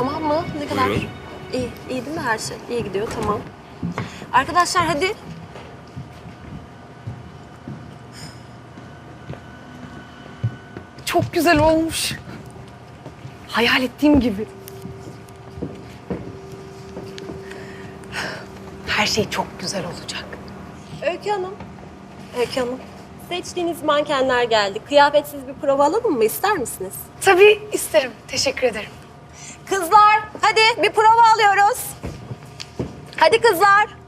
Tamam mı? Ne kadar? Buyurun. İyi, iyi değil mi her şey? İyi gidiyor, tamam. Arkadaşlar hadi. Çok güzel olmuş. Hayal ettiğim gibi. Her şey çok güzel olacak. Öykü Hanım. Öykü Hanım. Seçtiğiniz mankenler geldi. Kıyafetsiz bir prova alalım mı? İster misiniz? Tabii isterim. Teşekkür ederim. Kızlar, hadi bir prova alıyoruz. Hadi kızlar.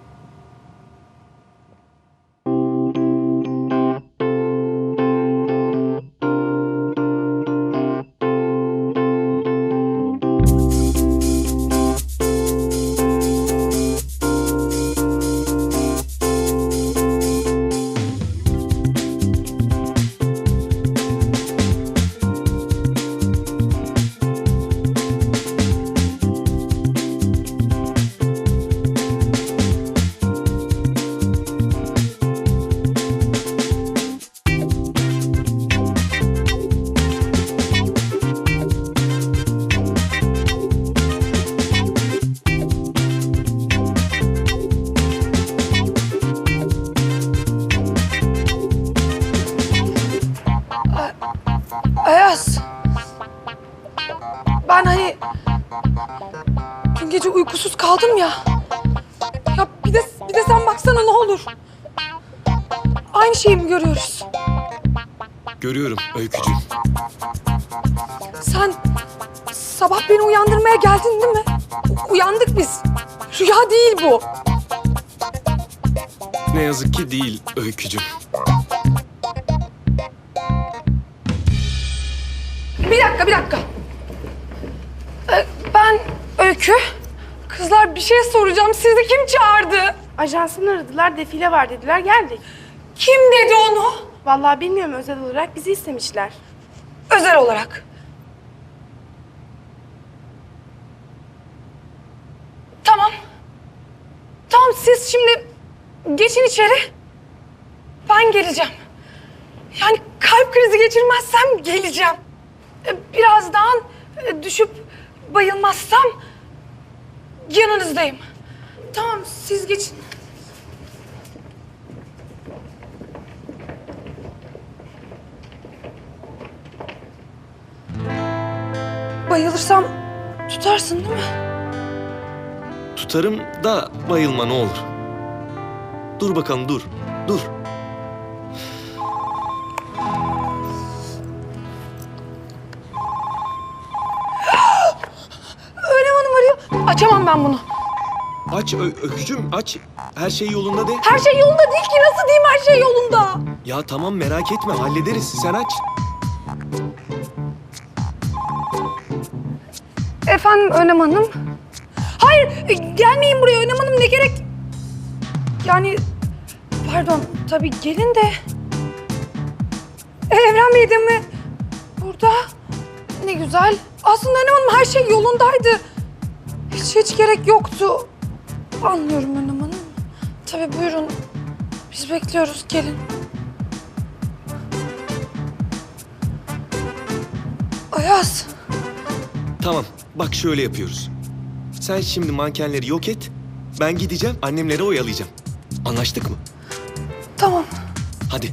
Ayaz. Ben hani dün gece uykusuz kaldım ya. Ya bir de bir de sen baksana ne olur. Aynı şeyi mi görüyoruz? Görüyorum Öykücüğüm. Sen sabah beni uyandırmaya geldin değil mi? Uyandık biz. Rüya değil bu. Ne yazık ki değil Öykücüğüm. Bir dakika, bir dakika. Ee, ben Öykü. Kızlar bir şey soracağım. Sizi kim çağırdı? Ajansını aradılar, defile var dediler, geldik. Kim dedi onu? Vallahi bilmiyorum özel olarak bizi istemişler. Özel olarak. Tamam. Tamam siz şimdi geçin içeri. Ben geleceğim. Yani kalp krizi geçirmezsem geleceğim. Birazdan e, düşüp bayılmazsam yanınızdayım. Tamam siz geçin. Bayılırsam tutarsın değil mi? Tutarım da bayılma ne olur. Dur bakalım dur. Dur. Açamam ben bunu. Aç Ö- Öykücüğüm aç. Her şey yolunda de. Her şey yolunda değil ki. Nasıl diyeyim her şey yolunda? Ya tamam merak etme hallederiz. Sen aç. Efendim Önem Hanım? Hayır, e, gelmeyin buraya Önem Hanım ne gerek? Yani pardon tabii gelin de. E, Evren Bey de mi? Burada. Ne güzel. Aslında Önem Hanım her şey yolundaydı. Hiç hiç gerek yoktu. Anlıyorum Önem Hanım. Tabii buyurun. Biz bekliyoruz gelin. Ayaz. Tamam bak şöyle yapıyoruz. Sen şimdi mankenleri yok et. Ben gideceğim annemleri oyalayacağım. Anlaştık mı? Tamam. Hadi.